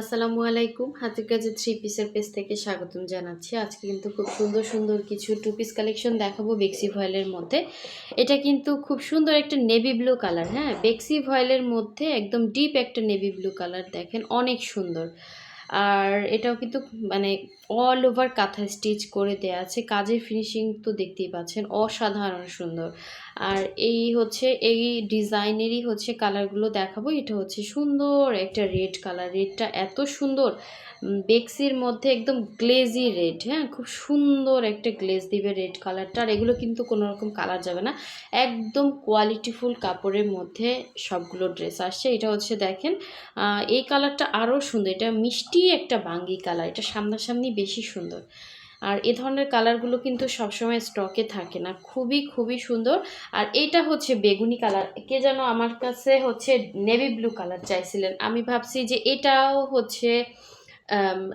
আসসালামু আলাইকুম। হাতের কাছে থ্রি পিসের পেজ থেকে স্বাগতম জানাচ্ছি। আজকে কিন্তু খুব সুন্দর সুন্দর কিছু টু পিস কালেকশন দেখাবো বেক্সি ভয়েলের মধ্যে। এটা কিন্তু খুব সুন্দর একটা নেভি ব্লু কালার হ্যাঁ? বেক্সি ভয়েলের মধ্যে একদম ডিপ একটা নেভি ব্লু কালার দেখেন, অনেক সুন্দর। আর এটাও কিন্তু মানে অল ওভার কাঁথা স্টিচ করে দেওয়া আছে। কাজের ফিনিশিং তো দেখতেই পাচ্ছেন, অসাধারণ সুন্দর। আর এই হচ্ছে, এই ডিজাইনেরই হচ্ছে কালারগুলো দেখাবো। এটা হচ্ছে সুন্দর একটা রেড কালার রেডটা এত সুন্দর বেক্সির মধ্যে একদম গ্লেজি রেড হ্যাঁ? খুব সুন্দর একটা গ্লেজ দিবে রেড কালারটা আর এগুলো কিন্তু কোনো রকম কালার যাবে না। একদম কোয়ালিটিফুল কাপড়ের মধ্যে সবগুলো ড্রেস আসছে। এটা হচ্ছে দেখেন এই কালারটা আরও সুন্দর। এটা মিষ্টি একটা বাঙ্গি কালার এটা সামনাসামনি বেশি সুন্দর। আর এ ধরনের কালারগুলো কিন্তু সবসময় স্টকে থাকে না। খুবই খুবই সুন্দর। আর এইটা হচ্ছে বেগুনি কালার কে যেন আমার কাছে হচ্ছে নেভি ব্লু কালার চাইছিলেন। আমি ভাবছি যে এটাও হচ্ছে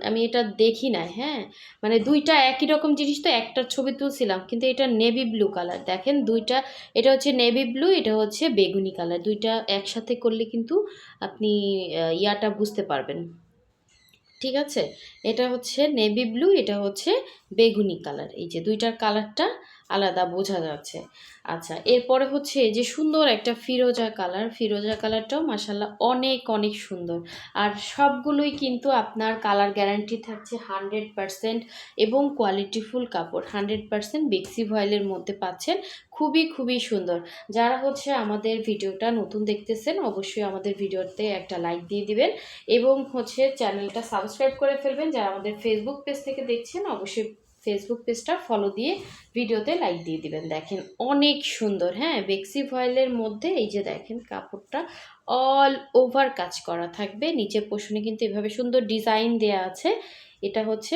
আমি এটা দেখি না হ্যাঁ? মানে দুইটা একই রকম জিনিস তো একটা ছবি তুলছিলাম, কিন্তু এটা নেভি ব্লু কালার দেখেন দুইটা, এটা হচ্ছে নেভি ব্লু এটা হচ্ছে বেগুনি কালার দুইটা একসাথে করলে কিন্তু আপনি ইয়াটা বুঝতে পারবেন। ঠিক আছে? এটা হচ্ছে নেভি ব্লু এটা হচ্ছে বেগুনি কালার এই যে দুইটার কালারটা আলাদা বোঝা যাচ্ছে। আচ্ছা এরপরে হচ্ছে যে সুন্দর একটা ফিরোজা কালার, ফিরোজা কালারটাও মাসাল্লাহ অনেক অনেক সুন্দর। আর সবগুলোই কিন্তু আপনার কালার গ্যারান্টি থাকছে হান্ড্রেড পারসেন্ট এবং কোয়ালিটিফুল কাপড়। হান্ড্রেড পারসেন্ট বেক্সি ভয়েলের মধ্যে পাচ্ছেন, খুবই খুবই সুন্দর। যারা হচ্ছে আমাদের ভিডিওটা নতুন দেখতেছেন, অবশ্যই আমাদের ভিডিওতে একটা লাইক দিয়ে দিবেন এবং হচ্ছে চ্যানেলটা সাবস্ক্রাইব করে ফেলবেন। যারা আমাদের ফেসবুক পেজ থেকে দেখছেন, অবশ্যই ফেসবুক পেজটা ফলো দিয়ে ভিডিওতে লাইক দিয়ে দিবেন। দেখেন অনেক সুন্দর হ্যাঁ? বেক্সি ভয়েলের মধ্যে এই যে দেখেন কাপড়টা অল ওভার কাজ করা থাকবে। নিচে পোষণে কিন্তু এভাবে সুন্দর ডিজাইন দেয়া আছে। এটা হচ্ছে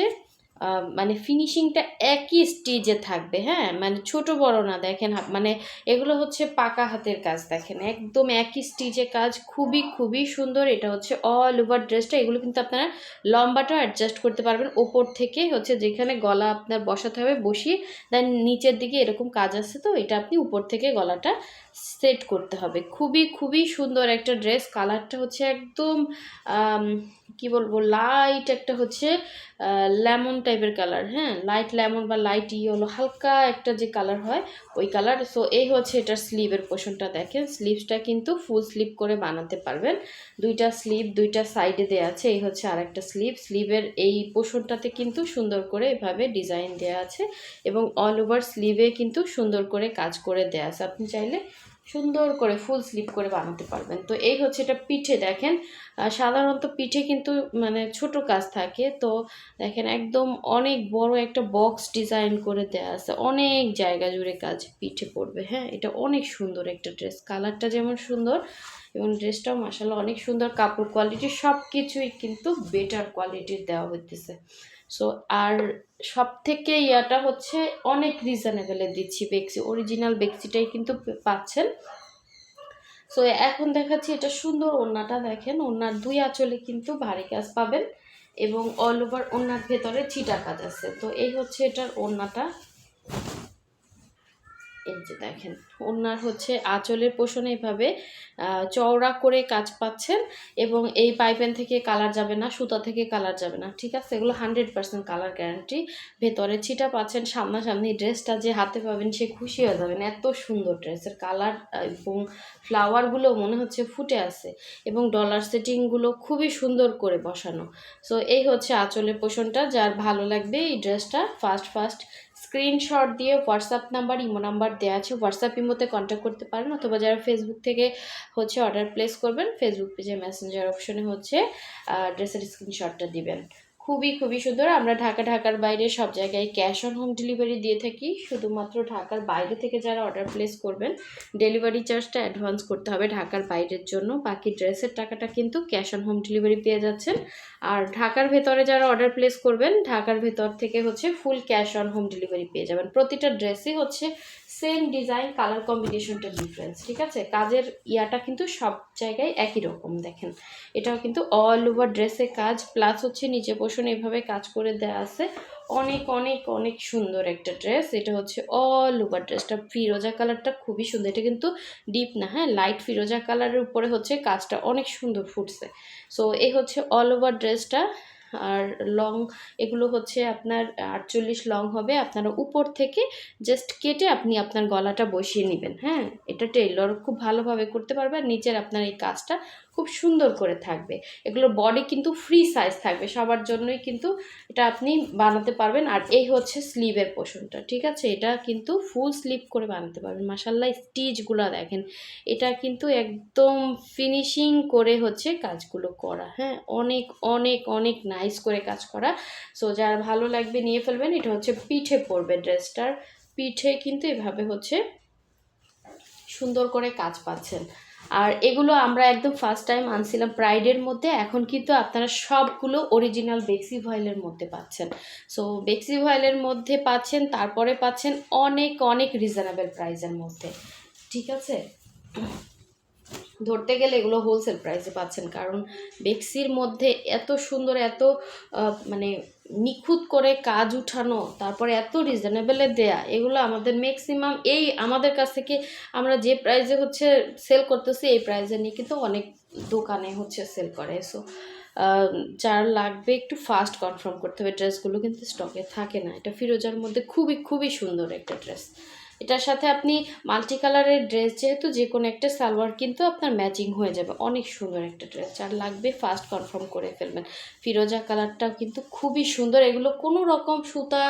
মানে ফিনিশিংটা একই স্টেজে থাকবে হ্যাঁ? মানে ছোট বড় না, দেখেন মানে এগুলো হচ্ছে পাকা হাতের কাজ, দেখেন। একদম একই স্টিচে কাজ, খুবই খুবই সুন্দর। এটা হচ্ছে অল ওভার ড্রেসটা এগুলো কিন্তু আপনারা লম্বাটাও অ্যাডজাস্ট করতে পারবেন। ওপর থেকে হচ্ছে যেখানে গলা আপনার বসাতে হবে, বসিয়ে দেন নিচের দিকে এরকম কাজ আছে তো, এটা আপনি উপর থেকে গলাটা সেট করতে হবে। খুবই খুবই সুন্দর একটা ড্রেস। কালারটা হচ্ছে একদম কি বলব লাইট একটা হচ্ছে লেমন টাইপের কালার হ্যাঁ? লাইট লেমন বা লাইট ইয়েলো হালকা একটা যে কালার হয়, ওই কালার সো এই হচ্ছে এটার স্লিভের পোর্শনটা দেখেন। স্লিভসটা কিন্তু ফুল স্লিভ করে বানাতে পারবেন। দুইটা স্লিভ দুইটা সাইডে দেওয়া আছে, এই হচ্ছে আরেকটা স্লিভ স্লিভের এই পোর্শনটাতে কিন্তু সুন্দর করে এভাবে ডিজাইন দেওয়া আছে এবং অল ওভার স্লিভে কিন্তু সুন্দর করে কাজ করে দেওয়া আছে। আপনি চাইলে সুন্দর করে ফুল স্লিপ করে বানাতে পারবেন। তো এই হচ্ছে এটা পিঠে দেখেন। সাধারণত পিঠে কিন্তু মানে ছোট কাজ থাকে। তো দেখেন একদম অনেক বড় একটা বক্স ডিজাইন করে দেওয়া আছে। অনেক জায়গা জুড়ে কাজ পিঠে পড়বে। হ্যাঁ এটা অনেক সুন্দর একটা ড্রেস কালারটা যেমন সুন্দর এবং ড্রেসটাও মাসাল্লাহ অনেক সুন্দর। কাপড় কোয়ালিটি সব কিছুই কিন্তু বেটার কোয়ালিটির দেওয়া হইতেছে। সো আর সব থেকে ইয়াটা হচ্ছে অনেক রিজনেবলে দিচ্ছি বেক্সি অরিজিনাল বেক্সিটাই কিন্তু পাচ্ছেন। সো এখন দেখাচ্ছি এটা সুন্দর ওড়নাটা দেখেন। ওড়নার দুই আঁচলে কিন্তু ভারী কাজ পাবেন এবং অল ওভার ওড়নার ভেতরে ছিটা কাজ আছে। তো এই হচ্ছে এটার ওড়নাটা। এই যে দেখেন, ওনার হচ্ছে আঁচলের পোষণে এইভাবে চওড়া করে কাজ পাচ্ছেন এবং এই পাইপেন থেকে কালার যাবে না, সুতা থেকে কালার যাবে না, ঠিক আছে? এগুলো হান্ড্রেড পার্সেন্ট কালার গ্যারান্টি। ভেতরে ছিটা পাচ্ছেন, সামনাসামনি ড্রেসটা যে হাতে পাবেন, সে খুশি হয়ে যাবেন। এত সুন্দর ড্রেসের কালার এবং ফ্লাওয়ারগুলো মনে হচ্ছে ফুটে আছে এবং ডলার সেটিংগুলো খুবই সুন্দর করে বসানো। সো এই হচ্ছে আঁচলের পোষণটা, যার ভালো লাগবে এই ড্রেসটা ফার্স্ট ফার্স্ট স্ক্রিনশট দিয়ে হোয়াটসঅ্যাপ নাম্বার, ইমো নাম্বার দেওয়া আছে। হোয়াটসঅ্যাপ, ইমোতে কন্ট্যাক্ট করতে পারেন অথবা যারা ফেসবুক থেকে হচ্ছে অর্ডার প্লেস করবেন ফেসবুক পেজে মেসেঞ্জার অপশনে হচ্ছে ড্রেসের স্ক্রিনশটটা দিবেন। খুবই খুবই সুন্দর। আমরা ঢাকা, ঢাকার বাইরে সব জায়গায় ক্যাশ অন হোম ডেলিভারি দিয়ে থাকি। শুধুমাত্র ঢাকার বাইরে থেকে যারা অর্ডার প্লেস করবেন ডেলিভারি চার্জটা অ্যাডভান্স করতে হবে ঢাকার বাইরের জন্য। বাকি ড্রেসের টাকাটা কিন্তু ক্যাশ অন হোম ডেলিভারি পেয়ে যাচ্ছেন। আর ঢাকার ভেতরে যারা অর্ডার প্লেস করবেন, ঢাকার ভেতর থেকে হচ্ছে full cash on home delivery পেয়ে যাবেন। প্রতিটা ড্রেসই হচ্ছে সেম ডিজাইন কালার কম্বিনেশনটা ডিফারেন্স ঠিক আছে? কাজের ইয়াটা কিন্তু সব জায়গায় একই রকম, দেখেন। এটাও কিন্তু অল ওভার ড্রেসে কাজ প্লাস হচ্ছে নিচে পোষণ এভাবে কাজ করে দেওয়া আছে। অনেক অনেক অনেক সুন্দর একটা ড্রেস এটা হচ্ছে অল ওভার ড্রেসটা ফিরোজা কালারটা খুবই সুন্দর, এটা কিন্তু ডিপ না হ্যাঁ? লাইট ফিরোজা কালারের উপরে হচ্ছে কাজটা অনেক সুন্দর ফুটছে। সো এই হচ্ছে অল ওভার ড্রেসটা আর লং এগুলো হচ্ছে আপনার আটচল্লিশ লং হবে। আপনার উপর থেকে জাস্ট কেটে আপনি আপনার গলাটা বসিয়ে নেবেন হ্যাঁ? এটা টেইলর খুব ভালোভাবে করতে পারবে। আর নিচের আপনার এই কাজটা খুব সুন্দর করে থাকবে। এগুলোর বডি কিন্তু ফ্রি সাইজ থাকবে। সবার জন্যই কিন্তু এটা আপনি বানাতে পারবেন। আর এই হচ্ছে স্লিভের পোর্শনটা ঠিক আছে? এটা কিন্তু ফুল স্লিভ করে বানাতে পারবেন। মাসাল্লাহ স্টিচগুলো দেখেন। এটা কিন্তু একদম ফিনিশিং করে হচ্ছে কাজগুলো করা। হ্যাঁ অনেক অনেক অনেক নাইস করে কাজ করা। সো যার ভালো লাগবে নিয়ে ফেলবেন। এটা হচ্ছে পিঠে পড়বে ড্রেসটার। পিঠে কিন্তু এভাবে হচ্ছে সুন্দর করে কাজ পাচ্ছেন। আর এগুলো আমরা একদম ফার্স্ট টাইম আনছিলাম প্রাইডের মধ্যে। এখন কিন্তু আপনারা সবগুলো অরিজিনাল বেক্সি ভয়েলের মধ্যে পাচ্ছেন। সো বেক্সি ভয়েলের মধ্যে পাচ্ছেন, তারপরে পাচ্ছেন অনেক অনেক রিজনেবল প্রাইসের মধ্যে। ঠিক আছে? ধরতে গেলে এগুলো হোলসেল প্রাইসে পাচ্ছেন। কারণ বেক্সির মধ্যে এত সুন্দর, এত মানে নিখুঁত করে কাজ উঠানো, তারপরে এত রিজনেবলে দেয়া, এগুলো আমাদের ম্যাক্সিমাম এই আমাদের কাছ থেকে আমরা যে প্রাইজে হচ্ছে সেল করতেছি, এই প্রাইজে নিয়ে কিন্তু অনেক দোকানে হচ্ছে সেল করে। সো যার লাগবে একটু ফাস্ট কনফার্ম করতে হবে ড্রেসগুলো কিন্তু স্টকে থাকে না। এটা ফিরোজার মধ্যে খুবই খুবই সুন্দর একটা ড্রেস এটার সাথে আপনি মাল্টি কালারের ড্রেস যেহেতু যে কোনো একটা সালোয়ার কিন্তু আপনার ম্যাচিং হয়ে যাবে। অনেক সুন্দর একটা ড্রেস আর লাগবে ফার্স্ট কনফার্ম করে ফেলবেন। ফিরোজা কালারটাও কিন্তু খুবই সুন্দর। এগুলো কোনো রকম সুতা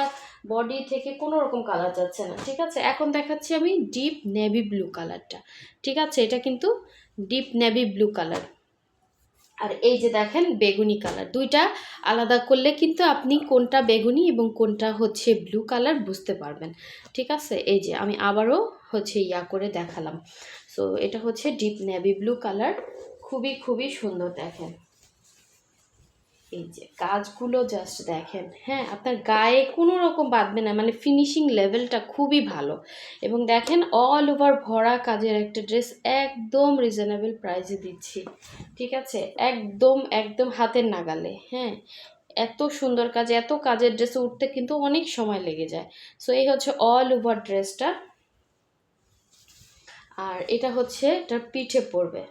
বডি থেকে কোনো রকম কালার যাচ্ছে না, ঠিক আছে? এখন দেখাচ্ছি আমি ডিপ নেভি ব্লু কালারটা ঠিক আছে? এটা কিন্তু ডিপ নেভি ব্লু কালার আর এই যে দেখেন, বেগুনি কালার। দুইটা আলাদা করলে কিন্তু আপনি কোনটা বেগুনি এবং কোনটা হচ্ছে ব্লু কালার বুঝতে পারবেন। ঠিক আছে? এই যে আমি আবারও হচ্ছে ইয়া করে দেখালাম। সো এটা হচ্ছে ডিপ নেভি ব্লু কালার খুবই খুবই সুন্দর দেখেন। এই যে কাজগুলো জাস্ট দেখেন হ্যাঁ আপনার গায়ে কোনো রকম বাঁধবে না মানে ফিনিশিং লেভেলটা খুবই ভালো। এবং দেখেন অল ওভার ভরা কাজের একটা ড্রেস একদম রিজনেবল প্রাইসে দিচ্ছি, ঠিক আছে? একদম একদম হাতের নাগালে হ্যাঁ? এত সুন্দর কাজ, এত কাজের ড্রেসে উঠতে কিন্তু অনেক সময় লেগে যায়। সো এই হচ্ছে অল ওভার ড্রেসটা আর এটা হচ্ছে, এটা পিঠে পড়বে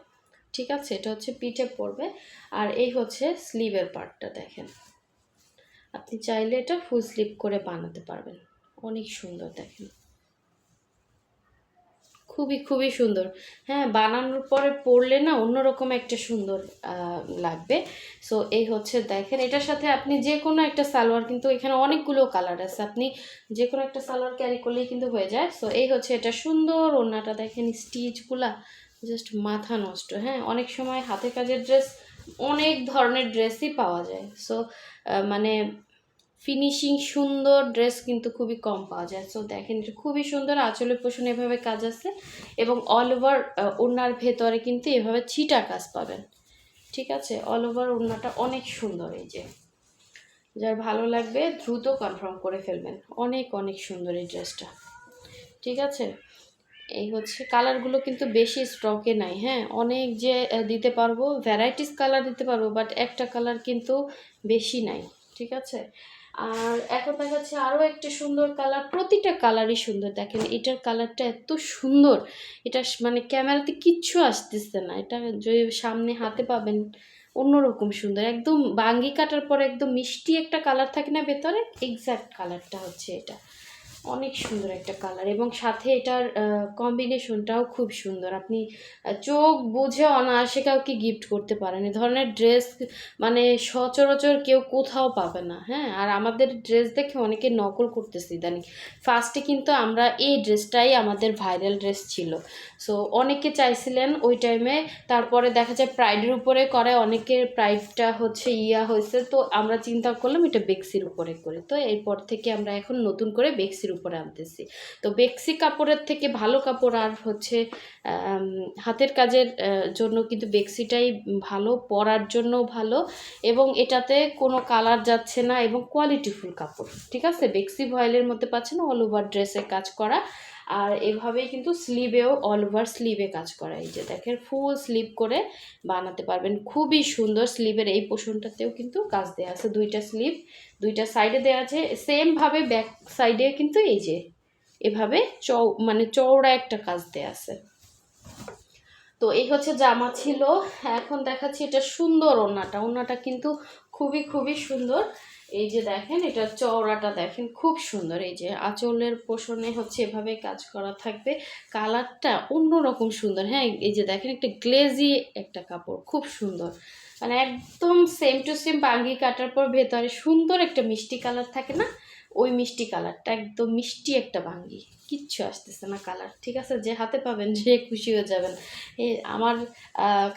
ঠিক আছে? এটা হচ্ছে পিঠে পড়বে। আর এই হচ্ছে স্লিভের পার্টটা দেখেন। আপনি চাইলে এটা ফুল স্লিভ করে বানাতে পারবেন। অনেক সুন্দর দেখেন। খুবই খুবই সুন্দর। হ্যাঁ বানানোর পরে পরলে না অন্যরকম একটা সুন্দর লাগবে। সো এই হচ্ছে দেখেন, এটার সাথে আপনি যে কোনো একটা সালোয়ার কিন্তু এখানে অনেকগুলো কালার আছে। আপনি যে কোনো একটা সালোয়ার ক্যারি করলেই কিন্তু হয়ে যায়। সো এই হচ্ছে এটা সুন্দর ওড়নাটা দেখেন স্টিচগুলা জাস্ট মাথা নষ্ট হ্যাঁ? অনেক সময় হাতে কাজের ড্রেস অনেক ধরনের ড্রেসই পাওয়া যায়। সো মানে ফিনিশিং সুন্দর ড্রেস কিন্তু খুবই কম পাওয়া যায়। সো দেখেন এটা খুবই সুন্দর আঁচলের পোষণ এভাবে কাজ আছে এবং অল ওভার ওড়নার ভেতরে কিন্তু এভাবে ছিটা কাজ পাবেন। ঠিক আছে? অল ওভার ওড়নাটা অনেক সুন্দর এই যে। যার ভালো লাগবে দ্রুত কনফার্ম করে ফেলবেন। অনেক অনেক সুন্দর এই ড্রেসটা ঠিক আছে? এই হচ্ছে কালারগুলো কিন্তু বেশি স্টকে নাই হ্যাঁ? অনেক যে দিতে পারব ভ্যারাইটিস কালার দিতে পারব বাট একটা কালার কিন্তু বেশি নাই, ঠিক আছে? আর এখন দেখাচ্ছে আরও একটা সুন্দর কালার প্রতিটা কালারই সুন্দর, দেখেন এটার কালারটা এত সুন্দর, এটা মানে ক্যামেরাতে কিচ্ছু আসতেছে না, এটা যদি সামনে হাতে পাবেন অন্যরকম সুন্দর, একদম বাঙ্গি কাটার পর একদম মিষ্টি একটা কালার থাকে না ভেতরে এক্স্যাক্ট কালারটা হচ্ছে এটা। অনেক সুন্দর একটা কালার এবং সাথে এটার কম্বিনেশনটাও খুব সুন্দর। আপনি চোখ বুঝে অনায়াসে কাউকে গিফট করতে পারেন। এ ধরনের ড্রেস মানে সচরাচর কেউ কোথাও পাবে না হ্যাঁ? আর আমাদের ড্রেস দেখে অনেকে নকল করতেছে ইদানিং। ফার্স্টে কিন্তু আমরা এই ড্রেসটাই আমাদের ভাইরাল ড্রেস ছিল। সো অনেকে চাইছিলেন ওই টাইমে তারপরে দেখা যায় প্রাইডের উপরে করে, অনেকের প্রাইডটা হচ্ছে ইয়া হয়েছে। তো আমরা চিন্তা করলাম এটা বেক্সির উপরে করে। তো এরপর থেকে আমরা এখন নতুন করে বেক্সির উপরে আনতেছি। তো বেক্সি কাপড়ের থেকে ভালো কাপড় আর হচ্ছে হাতের কাজের জন্য কিন্তু বেক্সিটাই ভালো, পরার জন্য ভালো এবং এটাতে কোনো কালার যাচ্ছে না এবং কোয়ালিটিফুল কাপড়। ঠিক আছে? বেক্সি ভয়েলের মধ্যে পাচ্ছে না অল ওভার ড্রেসে কাজ করা। আর এভাবেই কিন্তু স্লিভেও অল ওভার স্লিভে কাজ করা। এই যে দেখেন ফুল স্লিভ করে বানাতে পারবেন। খুবই সুন্দর স্লিভের এই পোষণটাতেও কিন্তু কাজ দেওয়া আছে। দুইটা স্লিভ দুইটা সাইডে দেওয়া আছে। সেমভাবে ব্যাক সাইডে কিন্তু এই যে এভাবে চৌ মানে চওড়া একটা কাজ দেওয়া আছে। তো এই হচ্ছে জামা ছিল। এখন দেখাচ্ছি এটা সুন্দর ওনাটা ওনাটা কিন্তু খুবই খুবই সুন্দর। এই যে দেখেন, এটা চওড়াটা দেখেন, খুব সুন্দর। এই যে আঁচলের পোষণে হচ্ছে এভাবে কাজ করা থাকবে। কালারটা অন্যরকম সুন্দর। হ্যাঁ এই যে দেখেন, একটা গ্লেজি একটা কাপড়, খুব সুন্দর। মানে একদম সেম টু সেম বাঙ্গি কাটার পর ভেতরে সুন্দর একটা মিষ্টি কালার থাকে না? ওই মিষ্টি কালারটা, একদম মিষ্টি একটা বাঙ্গি কিচ্ছু আসতেছে না কালার, ঠিক আছে? যে হাতে পাবেন, যে খুশি হয়ে যাবেন। এই আমার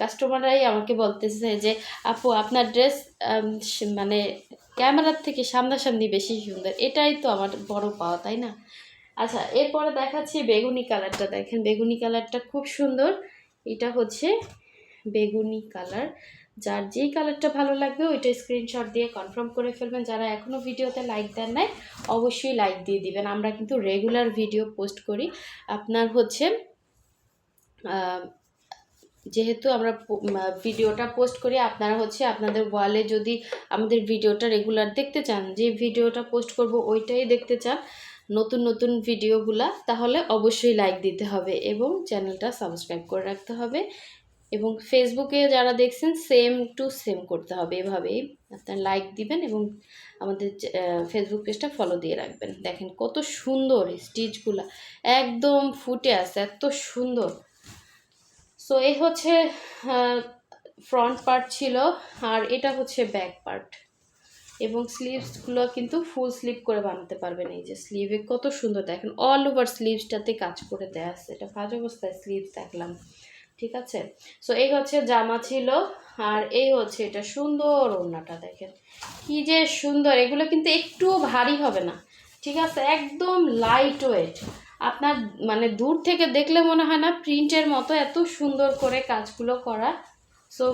কাস্টমাররাই আমাকে বলতেছে যে, আপু, আপনার ড্রেস মানে ক্যামেরার থেকে সামনাসামনি বেশি সুন্দর। এটাই তো আমার বড় পাওয়া, তাই না? আচ্ছা এরপরে দেখাচ্ছি বেগুনি কালারটা। দেখেন, বেগুনি কালারটা খুব সুন্দর। এটা হচ্ছে বেগুনি কালার। যার যেই কালারটা ভালো লাগবে ওইটা স্ক্রিনশট দিয়ে কনফার্ম করে ফেলবেন। যারা এখনও ভিডিওতে লাইক দেন নাই, অবশ্যই লাইক দিয়ে দিবেন। আমরা কিন্তু রেগুলার ভিডিও পোস্ট করি। আপনার হচ্ছে যেহেতু আমরা ভিডিওটা পোস্ট করি, আপনারা হচ্ছে আপনাদের ওয়ালে যদি আমাদের ভিডিওটা রেগুলার দেখতে চান, যে ভিডিওটা পোস্ট করব ওইটাই দেখতে চান, নতুন নতুন ভিডিওগুলা তাহলে অবশ্যই লাইক দিতে হবে এবং চ্যানেলটা সাবস্ক্রাইব করে রাখতে হবে। এবং ফেসবুকে যারা দেখছেন সেম টু সেম করতে হবে এভাবেই। আপনার লাইক দিবেন এবং আমাদের ফেসবুক পেজটা ফলো দিয়ে রাখবেন। দেখেন কত সুন্দর স্টিচগুলা একদম ফুটে আছে, এত সুন্দর। সো এই হচ্ছে ফ্রন্ট পার্ট ছিল আর এটা হচ্ছে ব্যাক পার্ট এবং স্লিভসগুলো কিন্তু ফুল স্লিভ করে বানাতে পারবেন এই যে স্লিভে কত সুন্দর, দেখেন অল ওভার স্লিভসটাতে কাজ করে দেওয়া আছে। এটা ফাজ অবস্থায় স্লিভস দেখলাম। ঠিক আছে? সো এই হচ্ছে জামা ছিল আর এই হচ্ছে এটা সুন্দর ওড়নাটা, দেখেন। কি যে সুন্দর, এগুলো কিন্তু একটুও ভারী হবে না। ঠিক আছে? একদম লাইট ওয়েট আপনার মানে দূর থেকে দেখলে মনে হয় না প্রিন্টের মতো এত সুন্দর করে কাজগুলো করা। সো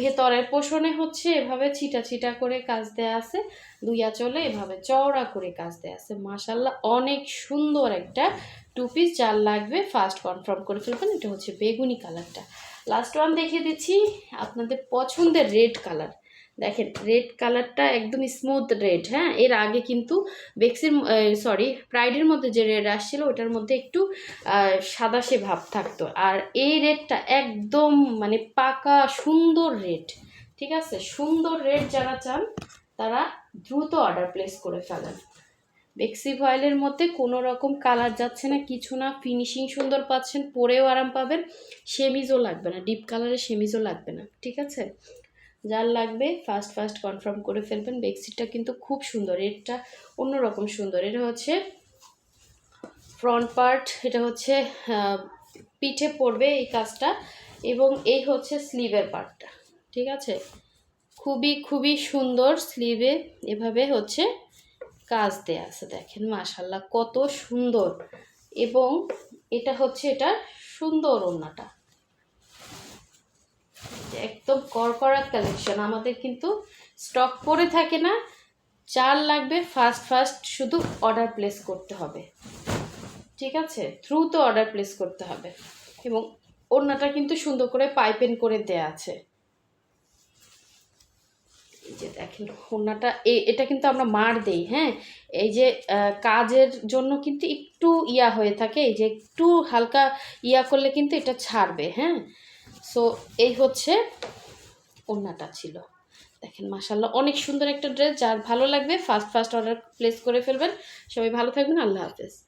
ভেতরের পোষণে হচ্ছে এভাবে ছিটা ছিটা করে কাজ দেয়া আছে। দুই আঁচলে এভাবে চওড়া করে কাজ দেয়া আছে। মাসাল্লাহ অনেক সুন্দর একটা টু পিস যার লাগবে ফার্স্ট কনফার্ম করে ফেলবেন, এটা হচ্ছে বেগুনি কালারটা লাস্ট ওয়ান দেখিয়ে দিচ্ছি, আপনাদের পছন্দের রেড কালার দেখেন রেড কালারটা একদম স্মুথ রেড হ্যাঁ? এর আগে কিন্তু বেক্সির সরি প্রাইডের মধ্যে যে রেড আসছিল, ওটার মধ্যে একটু সাদাসে ভাব থাকতো। আর এই রেডটা একদম মানে পাকা, সুন্দর রেড ঠিক আছে? সুন্দর রেড যারা চান, তারা দ্রুত অর্ডার প্লেস করে ফেলেন। বেক্সি ভয়েলের মধ্যে কোনো রকম কালার যাচ্ছে না, কিছু না ফিনিশিং সুন্দর পাচ্ছেন, পরেও আরাম পাবেন, সেমিজও লাগবে না ডিপ কালারের সেমিজও লাগবে না, ঠিক আছে? যার লাগবে ফার্স্ট ফার্স্ট কনফার্ম করে ফেলবেন বেডশিটটা কিন্তু খুব সুন্দর এটা অন্যরকম সুন্দর, এটা হচ্ছে ফ্রন্ট পার্ট এটা হচ্ছে পিঠে পড়বে এই কাজটা, এবং এই হচ্ছে স্লিভের পার্টটা ঠিক আছে? খুবই খুবই সুন্দর স্লিভে এভাবে হচ্ছে কাজ দেয়া আছে। দেখেন মাশাল্লাহ কত সুন্দর। এবং এটা হচ্ছে এটা সুন্দর ওড়নাটা। একদম করকরা কালেকশন। আমাদের কিন্তু স্টক পরে থাকে না। চার লাগবে ফার্স্ট ফার্স্ট শুধু অর্ডার প্লেস করতে হবে। ঠিক আছে? দ্রুত অর্ডার প্লেস করতে হবে। এবং ওড়নাটা কিন্তু সুন্দর করে পাইপেন করে দেয়া আছে। এই যে দেখেন ওড়নাটা এ- এটা কিন্তু আমরা মার দেই হ্যাঁ? এই যে কাজের জন্য কিন্তু একটু ইয়া হয়ে থাকে, এই যে একটু হালকা ইয়া করলে কিন্তু এটা ছাড়বে হ্যাঁ? সো এই হচ্ছে ওড়নাটা ছিল। দেখেন মাসাল্লাহ অনেক সুন্দর একটা ড্রেস, যার ভালো লাগবে ফার্স্ট ফার্স্ট অর্ডার প্লেস করে ফেলবেন। সবাই ভালো থাকবেন, আল্লাহ হাফেজ।